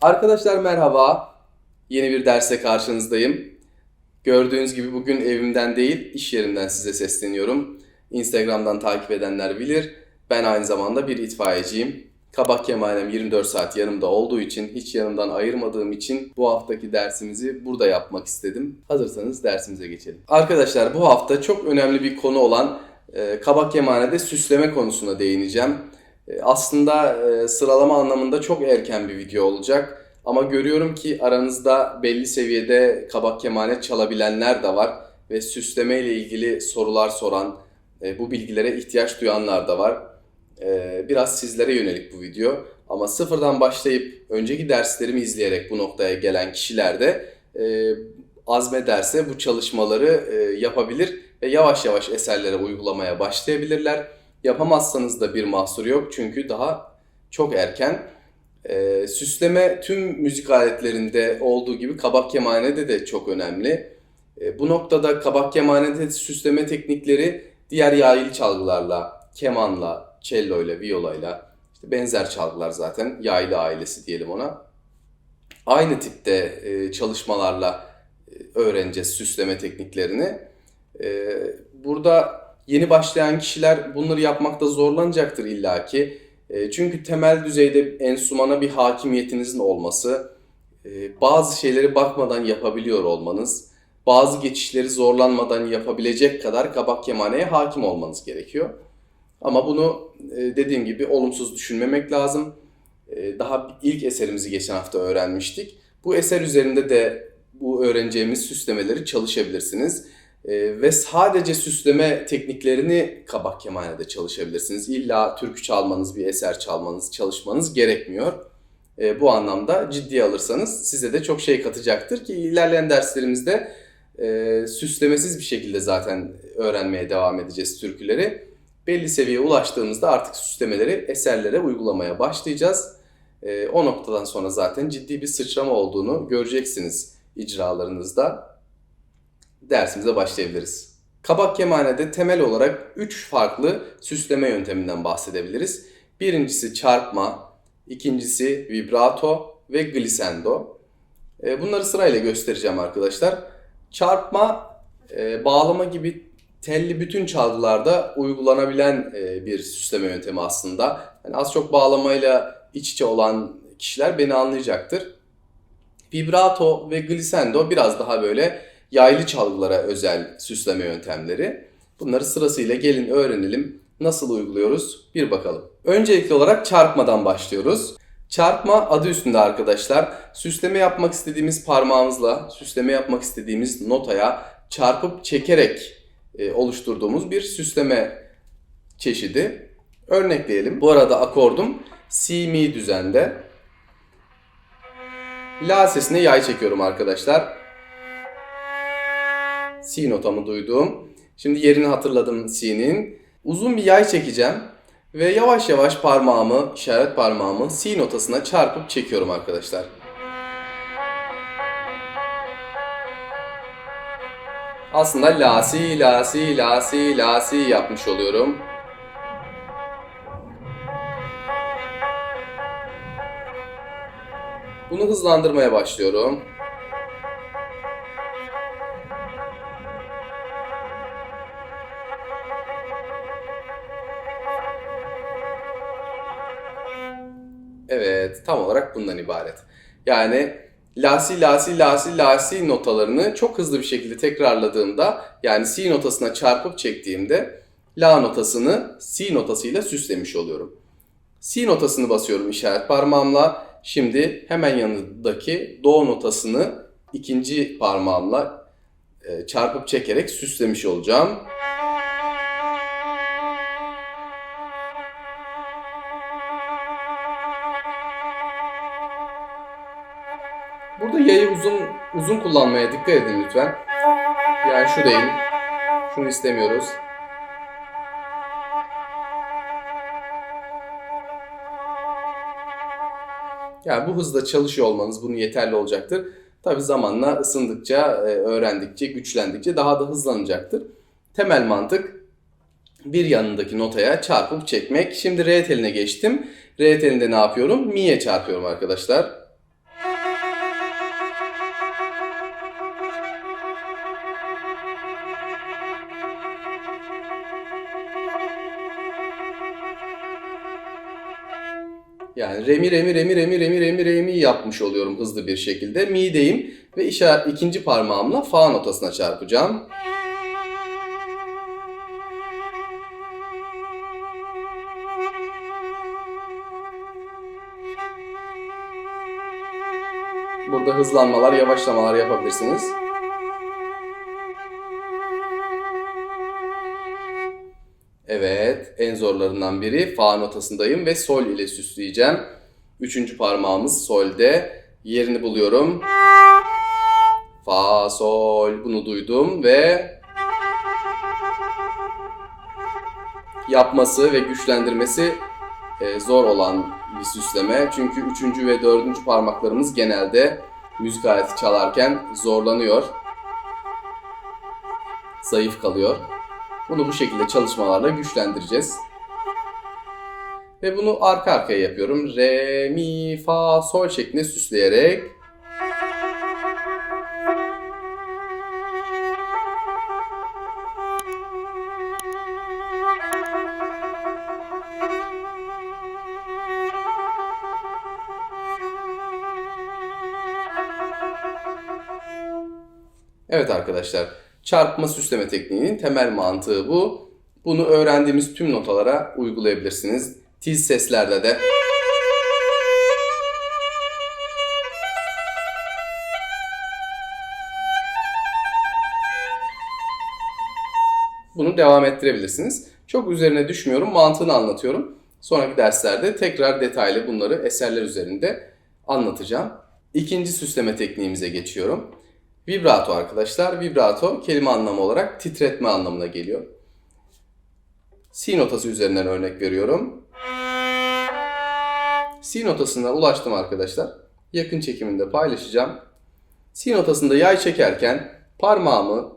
Arkadaşlar merhaba. Yeni bir derse karşınızdayım. Gördüğünüz gibi bugün evimden değil, iş yerimden size sesleniyorum. Instagram'dan takip edenler bilir. Ben aynı zamanda bir itfaiyeciyim. Kabak kemalem 24 saat yanımda olduğu için, hiç yanımdan ayırmadığım için bu haftaki dersimizi burada yapmak istedim. Hazırsanız dersimize geçelim. Arkadaşlar bu hafta çok önemli bir konu olan e, kabak kemanede süsleme konusuna değineceğim. E, Aslında e, sıralama anlamında çok erken bir video olacak. Ama görüyorum ki aranızda belli seviyede kabak kemane çalabilenler de var. Ve süsleme ile ilgili sorular soran, e, bu bilgilere ihtiyaç duyanlar da var. E, Biraz sizlere yönelik bu video. Ama sıfırdan başlayıp önceki derslerimi izleyerek bu noktaya gelen kişiler de e, azmederse bu çalışmaları yapabilir ve yavaş yavaş eserlere uygulamaya başlayabilirler. Yapamazsanız da bir mahsur yok çünkü daha çok erken. Ee, süsleme tüm müzik aletlerinde olduğu gibi kabak kemanede de çok önemli. Ee, bu noktada kabak kemanede süsleme teknikleri diğer yaylı çalgılarla, kemanla, celloyla, viyolayla, işte benzer çalgılar zaten yaylı ailesi diyelim ona. Aynı tipte e, çalışmalarla e, öğreneceğiz süsleme tekniklerini. Ee, burada yeni başlayan kişiler bunları yapmakta zorlanacaktır illaki. E, Çünkü temel düzeyde enstrümana bir hakimiyetinizin olması, e, bazı şeyleri bakmadan yapabiliyor olmanız, bazı geçişleri zorlanmadan yapabilecek kadar kabak kemaneye hakim olmanız gerekiyor. Ama bunu e, dediğim gibi olumsuz düşünmemek lazım. E, Daha ilk eserimizi geçen hafta öğrenmiştik. Bu eser üzerinde de bu öğreneceğimiz süslemeleri çalışabilirsiniz. Ee, ve sadece süsleme tekniklerini kabak kemanede çalışabilirsiniz. İlla türkü çalmanız, bir eser çalmanız, çalışmanız gerekmiyor. Ee, bu anlamda ciddiye alırsanız size de çok şey katacaktır ki ilerleyen derslerimizde e, süslemesiz bir şekilde zaten öğrenmeye devam edeceğiz türküleri. Belli seviyeye ulaştığımızda artık süslemeleri eserlere uygulamaya başlayacağız. Ee, o noktadan sonra zaten ciddi bir sıçrama olduğunu göreceksiniz icralarınızda dersimize başlayabiliriz. Kabak kemanede temel olarak 3 farklı süsleme yönteminden bahsedebiliriz. Birincisi çarpma, ikincisi vibrato ve glissando. E, Bunları sırayla göstereceğim arkadaşlar. Çarpma, e, bağlama gibi telli bütün çalgılarda uygulanabilen e, bir süsleme yöntemi aslında. Yani az çok bağlamayla iç içe olan kişiler beni anlayacaktır. Vibrato ve glissando biraz daha böyle yaylı çalgılara özel süsleme yöntemleri. Bunları sırasıyla gelin öğrenelim. Nasıl uyguluyoruz bir bakalım. Öncelikli olarak çarpmadan başlıyoruz. Çarpma adı üstünde arkadaşlar. Süsleme yapmak istediğimiz parmağımızla süsleme yapmak istediğimiz notaya çarpıp çekerek e, oluşturduğumuz bir süsleme çeşidi. Örnekleyelim. Bu arada akordum Si mi düzende. La sesine yay çekiyorum arkadaşlar. Si notamı duydum. Şimdi yerini hatırladım Si'nin. Uzun bir yay çekeceğim. Ve yavaş yavaş parmağımı, işaret parmağımı Si notasına çarpıp çekiyorum arkadaşlar. Aslında la si la si la si la si yapmış oluyorum. Bunu hızlandırmaya başlıyorum. Evet, tam olarak bundan ibaret. Yani lasi lasi lasi lasi notalarını çok hızlı bir şekilde tekrarladığımda yani si notasına çarpıp çektiğimde la notasını si notasıyla süslemiş oluyorum. Si notasını basıyorum işaret parmağımla. Şimdi hemen yanındaki do notasını ikinci parmağımla e, çarpıp çekerek süslemiş olacağım. Yayı uzun uzun kullanmaya dikkat edin lütfen. Yani şu değil. Şunu istemiyoruz. Yani bu hızda çalışıyor olmanız bunun yeterli olacaktır. Tabi zamanla ısındıkça, e, öğrendikçe, güçlendikçe daha da hızlanacaktır. Temel mantık bir yanındaki notaya çarpıp çekmek. Şimdi re teline geçtim. Re telinde ne yapıyorum? Mi'ye çarpıyorum arkadaşlar. Remi remi remi remi remi remi remi yapmış oluyorum hızlı bir şekilde. Mi'deyim ve işaret ikinci parmağımla fa notasına çarpacağım. Burada hızlanmalar, yavaşlamalar yapabilirsiniz. En zorlarından biri fa notasındayım ve sol ile süsleyeceğim. Üçüncü parmağımız solde. Yerini buluyorum. Fa, sol bunu duydum ve yapması ve güçlendirmesi e, zor olan bir süsleme. Çünkü üçüncü ve dördüncü parmaklarımız genelde müzik aleti çalarken zorlanıyor. Zayıf kalıyor. Bunu bu şekilde çalışmalarla güçlendireceğiz. Ve bunu arka arkaya yapıyorum. Re, mi, fa, sol şeklinde süsleyerek. Evet arkadaşlar, çarpma süsleme tekniğinin temel mantığı bu. Bunu öğrendiğimiz tüm notalara uygulayabilirsiniz. Tiz seslerde de. Bunu devam ettirebilirsiniz. Çok üzerine düşmüyorum, mantığını anlatıyorum. Sonraki derslerde tekrar detaylı bunları eserler üzerinde anlatacağım. İkinci süsleme tekniğimize geçiyorum. Vibrato arkadaşlar. Vibrato kelime anlamı olarak titretme anlamına geliyor. Si notası üzerinden örnek veriyorum. Si notasına ulaştım arkadaşlar. Yakın çekiminde paylaşacağım. Si notasında yay çekerken parmağımı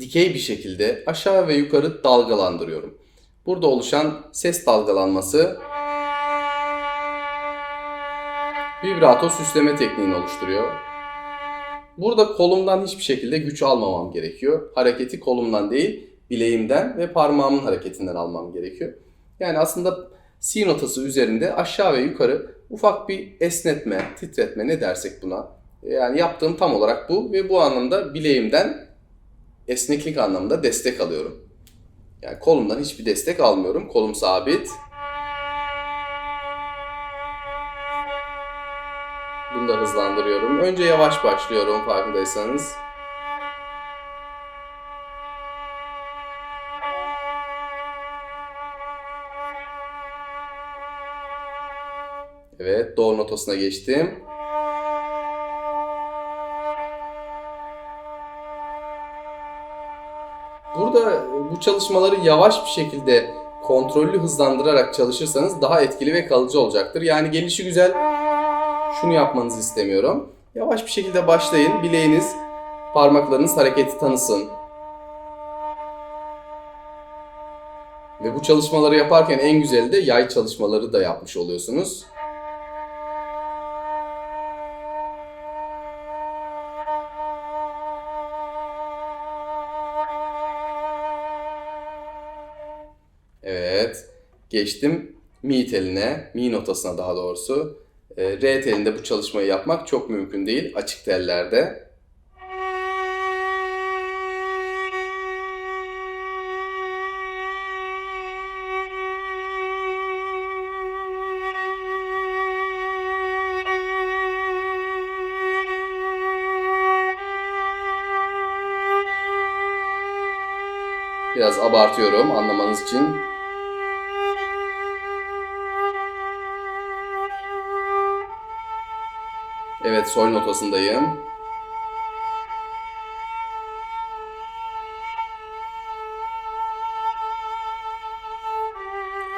dikey bir şekilde aşağı ve yukarı dalgalandırıyorum. Burada oluşan ses dalgalanması vibrato süsleme tekniğini oluşturuyor. Burada kolumdan hiçbir şekilde güç almamam gerekiyor. Hareketi kolumdan değil, bileğimden ve parmağımın hareketinden almam gerekiyor. Yani aslında si notası üzerinde aşağı ve yukarı ufak bir esnetme, titretme ne dersek buna. Yani yaptığım tam olarak bu ve bu anlamda bileğimden esneklik anlamında destek alıyorum. Yani kolumdan hiçbir destek almıyorum. Kolum sabit. Da hızlandırıyorum. Önce yavaş başlıyorum farkındaysanız. Evet, do notasına geçtim. Burada bu çalışmaları yavaş bir şekilde kontrollü hızlandırarak çalışırsanız daha etkili ve kalıcı olacaktır. Yani gelişi güzel şunu yapmanızı istemiyorum. Yavaş bir şekilde başlayın. Bileğiniz, parmaklarınız hareketi tanısın. Ve bu çalışmaları yaparken en güzeli de yay çalışmaları da yapmış oluyorsunuz. Evet. Geçtim mi teline, mi notasına daha doğrusu. E, R telinde bu çalışmayı yapmak çok mümkün değil açık tellerde. Biraz abartıyorum anlamanız için. Evet, sol notasındayım.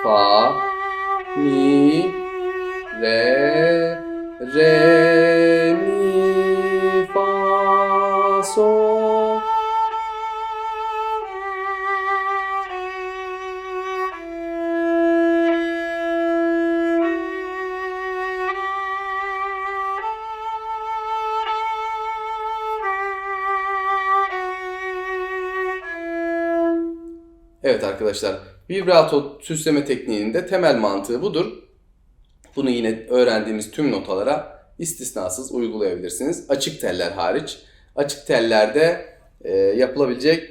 Fa, mi, re, re, Evet arkadaşlar, vibrato süsleme tekniğinin de temel mantığı budur. Bunu yine öğrendiğimiz tüm notalara istisnasız uygulayabilirsiniz. Açık teller hariç. Açık tellerde e, yapılabilecek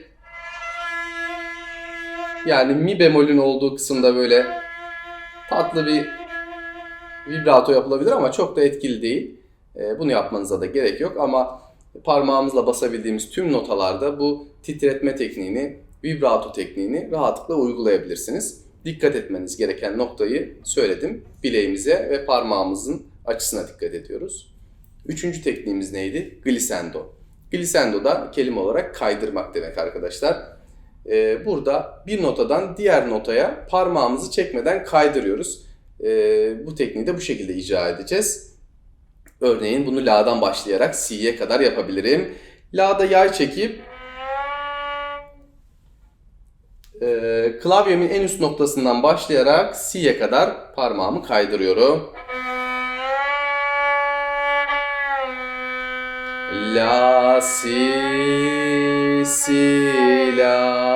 yani mi bemolün olduğu kısımda böyle tatlı bir vibrato yapılabilir ama çok da etkili değil. E, bunu yapmanıza da gerek yok ama parmağımızla basabildiğimiz tüm notalarda bu titretme tekniğini, vibrato tekniğini rahatlıkla uygulayabilirsiniz. Dikkat etmeniz gereken noktayı söyledim. Bileğimize ve parmağımızın açısına dikkat ediyoruz. Üçüncü tekniğimiz neydi? Glissando. Glissando da kelime olarak kaydırmak demek arkadaşlar. Ee, burada bir notadan diğer notaya parmağımızı çekmeden kaydırıyoruz. Ee, bu tekniği de bu şekilde icra edeceğiz. Örneğin bunu La'dan başlayarak C'ye kadar yapabilirim. La'da yay çekip e, klavyemin en üst noktasından başlayarak C'ye kadar parmağımı kaydırıyorum. La, si, si, la.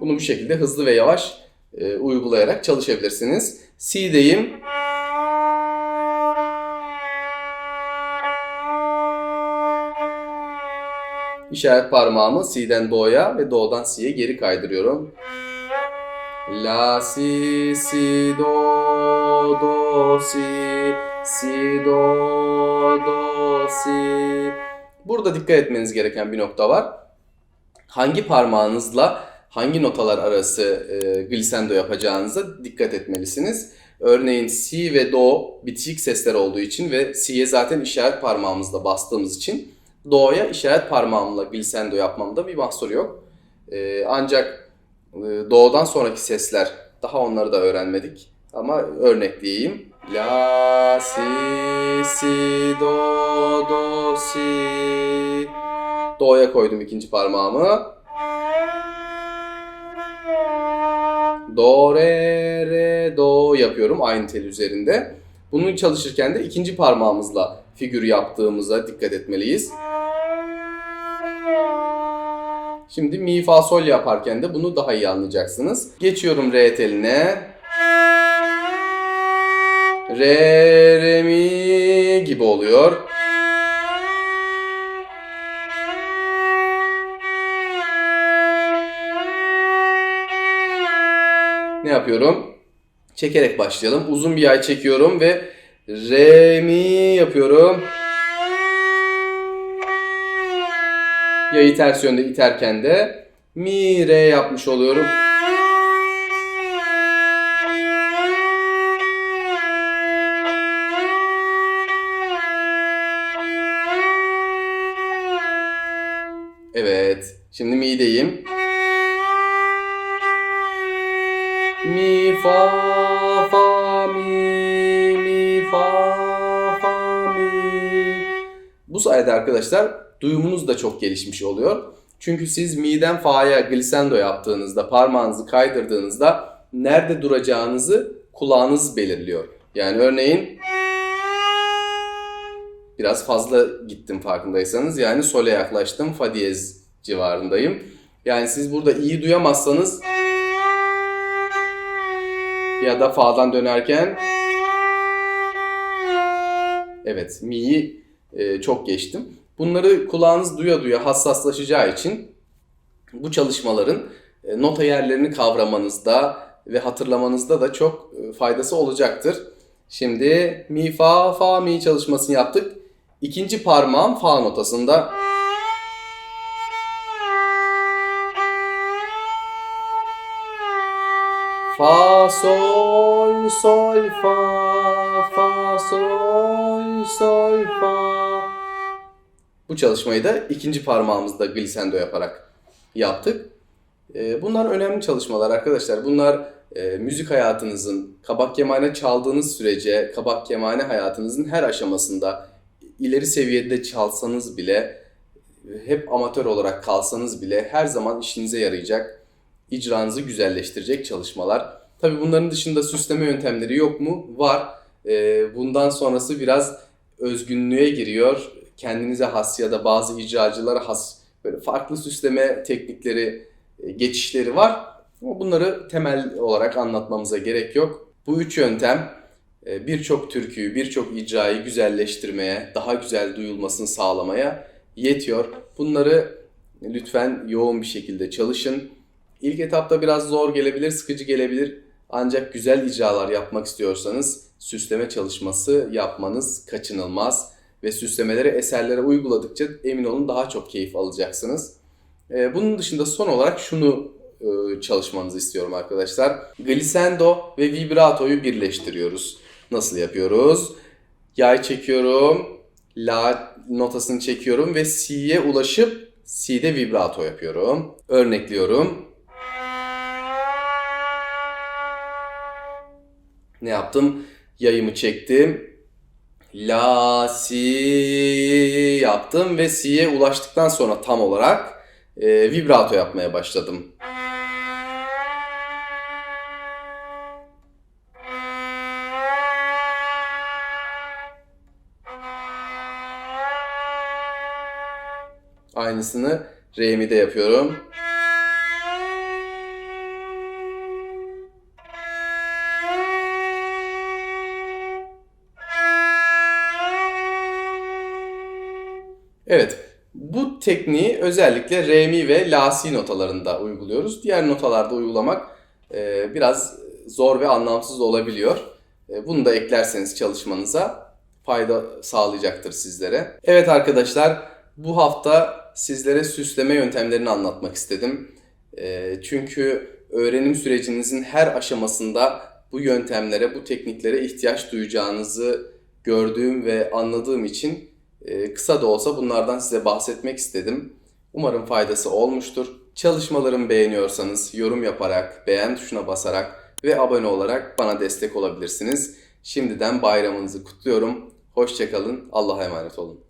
Bunu bu şekilde hızlı ve yavaş e, uygulayarak çalışabilirsiniz. C'deyim. İşaret parmağımı C'den Do'ya ve Do'dan C'ye geri kaydırıyorum. La, si, si, do, do, si, si, do, do, si. Burada dikkat etmeniz gereken bir nokta var. Hangi parmağınızla hangi notalar arası e, glissando yapacağınıza dikkat etmelisiniz. Örneğin Si ve Do bitişik sesler olduğu için ve Si'ye zaten işaret parmağımızla bastığımız için Do'ya işaret parmağımla glissando yapmamda bir mahsur yok. E, ancak e, Do'dan sonraki sesler daha onları da öğrenmedik. Ama örnekleyeyim. La, si, si, do, do, si. Do'ya koydum ikinci parmağımı. Do, re, re, do yapıyorum aynı tel üzerinde. Bunu çalışırken de ikinci parmağımızla figür yaptığımıza dikkat etmeliyiz. Şimdi mi, fa, sol yaparken de bunu daha iyi anlayacaksınız. Geçiyorum re teline. Re, re, mi gibi oluyor. Yapıyorum? Çekerek başlayalım. Uzun bir yay çekiyorum ve re mi yapıyorum. Yayı ters yönde iterken de mi re yapmış oluyorum. Bu sayede arkadaşlar duyumunuz da çok gelişmiş oluyor. Çünkü siz mi'den fa'ya glissando yaptığınızda, parmağınızı kaydırdığınızda nerede duracağınızı kulağınız belirliyor. Yani örneğin biraz fazla gittim farkındaysanız. Yani sole yaklaştım. Fa diyez civarındayım. Yani siz burada iyi duyamazsanız ya da fa'dan dönerken evet mi'yi e, çok geçtim. Bunları kulağınız duya duya hassaslaşacağı için bu çalışmaların e, nota yerlerini kavramanızda ve hatırlamanızda da çok e, faydası olacaktır. Şimdi mi fa fa mi çalışmasını yaptık. İkinci parmağım fa notasında. Fa sol sol fa fa sol sol fa. Bu çalışmayı da ikinci parmağımızda glissando yaparak yaptık. Ee, Bunlar önemli çalışmalar arkadaşlar. Bunlar e, müzik hayatınızın, kabak kemane çaldığınız sürece, kabak kemane hayatınızın her aşamasında ileri seviyede çalsanız bile, hep amatör olarak kalsanız bile her zaman işinize yarayacak, icranızı güzelleştirecek çalışmalar. Tabii bunların dışında süsleme yöntemleri yok mu? Var. Ee, Bundan sonrası biraz özgünlüğe giriyor. Kendinize has ya da bazı icracılara has böyle farklı süsleme teknikleri, e, geçişleri var. Ama bunları temel olarak anlatmamıza gerek yok. Bu üç yöntem e, birçok türküyü, birçok icrayı güzelleştirmeye, daha güzel duyulmasını sağlamaya yetiyor. Bunları lütfen yoğun bir şekilde çalışın. İlk etapta biraz zor gelebilir, sıkıcı gelebilir. Ancak güzel icralar yapmak istiyorsanız süsleme çalışması yapmanız kaçınılmaz. Ve süslemeleri eserlere uyguladıkça emin olun daha çok keyif alacaksınız. Ee, bunun dışında son olarak şunu e, çalışmanızı istiyorum arkadaşlar. Glissando ve vibrato'yu birleştiriyoruz. Nasıl yapıyoruz? Yay çekiyorum, la notasını çekiyorum ve si'ye ulaşıp si'de vibrato yapıyorum. Örnekliyorum. Ne yaptım? Yayımı çektim. La, si yaptım ve si'ye ulaştıktan sonra tam olarak e, vibrato yapmaya başladım. Aynısını re mi de yapıyorum. Evet, bu tekniği özellikle re mi ve la si notalarında uyguluyoruz. Diğer notalarda uygulamak e, biraz zor ve anlamsız olabiliyor. E, bunu da eklerseniz çalışmanıza fayda sağlayacaktır sizlere. Evet arkadaşlar, bu hafta sizlere süsleme yöntemlerini anlatmak istedim. E, çünkü öğrenim sürecinizin her aşamasında bu yöntemlere, bu tekniklere ihtiyaç duyacağınızı gördüğüm ve anladığım için kısa da olsa bunlardan size bahsetmek istedim. Umarım faydası olmuştur. Çalışmalarımı beğeniyorsanız yorum yaparak, beğen tuşuna basarak ve abone olarak bana destek olabilirsiniz. Şimdiden bayramınızı kutluyorum. Hoşçakalın. Allah'a emanet olun.